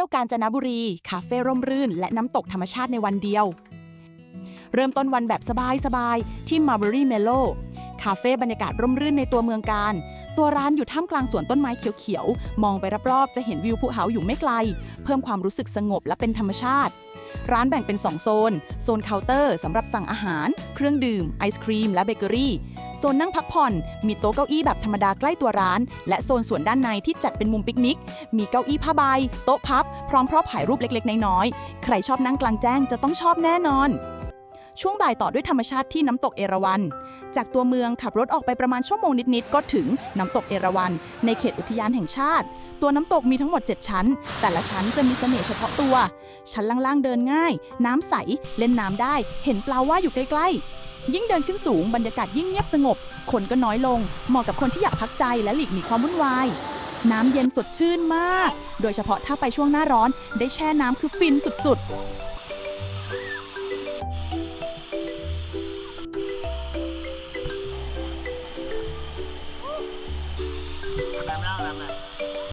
ที่ยวกาญจนบุรี คาเฟ่ร่มรื่น และน้ำตกธรรมชาติในวันเดียว เริ่มต้นวันแบบสบายๆ ที่ Marbury Mellow คาเฟ่บรรยากาศร่มรื่นในตัวเมืองกาญตัวร้านอยู่ท่ามกลางสวนต้นไม้เขียวๆ มองไปรอบๆ จะเห็นวิวภูเขาอยู่ไม่ไกล เพิ่มความรู้สึกสงบและเป็นธรรมชาติ ร้านแบ่งเป็น 2 โซน โซนเคาน์เตอร์สำหรับสั่งอาหาร เครื่องดื่ม ไอศครีม และเบเกอรี่ โซนนั่งพักผ่อน มีโต๊ะเก้าอี้แบบธรรมดาใกล้ตัวร้าน และโซนส่วนด้านในที่จัดเป็นมุมปิกนิก มีเก้าอี้ผ้าใบโต๊ะพับ พร้อมพร็อพถ่ายรูปเล็กๆ น้อยๆ ใครชอบนั่งกลางแจ้งจะต้องชอบแน่นอน ช่วงบ่ายต่อด้วยธรรมชาติที่น้ำตกเอราวัณ จากตัวเมืองขับรถออกไปประมาณชั่วโมงนิดๆ ก็ถึงน้ำตกเอราวัณในเขตอุทยานแห่งชาติ ตัวน้ำตกมีทั้งหมด 7 ชั้น แต่ละชั้นจะมีเสน่ห์เฉพาะตัว ชั้นล่างๆเดินง่าย น้ำใส เล่นน้ำได้ เห็นปลาว่ายอยู่ใกล้ๆ ยิ่งเดินขึ้นสูงบรรยากาศยิ่งเงียบสงบ คนก็น้อยลง เหมาะกับคนที่อยากพักใจและหลีกหนีความวุ่นวาย น้ำเย็นสดชื่นมาก โดยเฉพาะถ้าไปช่วงหน้าร้อน ได้แช่น้ำคือฟินสุดๆน้ำเล่าน้ำอะ